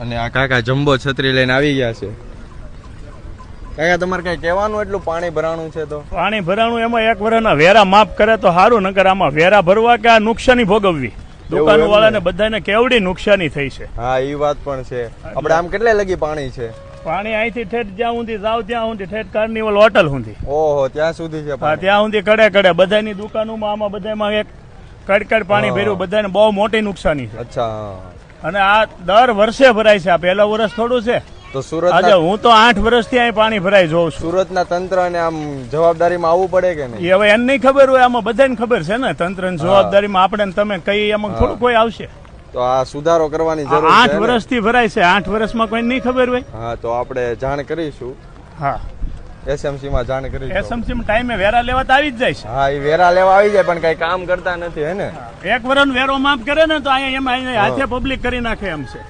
અને આ કાકા જમ્બો છત્રી લઈને આવી ગયા છે. કાકા તમારે કઈ કહેવાનું એટલું? પાણી ભરાણું છે તો? પાણી ભરાણું એમાં એક વર્ષના વેરા માફ કરે તો સારું નકર આમાં વેરા ભરવા કે આ નુકસાની ભોગવવી? દુકાન વાળાને બધાને કેવડી નુકસાની થઈ છે. હા એ વાત પણ છે. આપણે આમ કેટલે લગી પાણી છે? પાણી અહીંથી ઠેઠ જ્યાં સુધી જાવ ત્યાં સુધી ઠેઠ કાર્નિવલ હોટલ સુધી. ઓહો ત્યાં સુધી છે હા ત્યાં સુધી કડે કડે. બધાની દુકાનોમાં આમાં બધામાં એક કડકડ પાણી. ભર્યું. બધાને બહુ મોટી નુકસાની છે. અચ્છા. અને આ દર વર્ષે ભરાય છે. આ પહેલા વર્ષ થોડું છે. તો સુરત આજે હું તો આઠ વર્ષથી અહીં પાણી ભરાય જોઉં છું. સુરતના તંત્રને આમ જવાબદારીમાં આવવું પડે કે નહીં? હવે એને નહીં ખબર હોય આમાં બધાને ખબર છે ને. તંત્ર જવાબદારીમાં આપણે તમે કઈ એમાં થોડું કોઈ આવશે. તો આ સુધારો કરવાની જરૂર આઠ છે ને? વર્ષથી ભરાય છે. આઠ વર્ષમાં કોઈ નહીં ખબર હોય. હા તો આપણે જાણ કરીશું. હા. એસએમસી માં જાણ કરી એસએમસી માં ટાઈમે વેરા લેવા તો આવી જ જાય છે. હા એ વેરા લેવા આવી જાય પણ કઈ કામ કરતા નથી હે ને? એક વરણ વેરો માફ કરે ને તો અહીંયા એમાં અહીંયા હાથે પબ્લિક કરી નાખે એમ છે.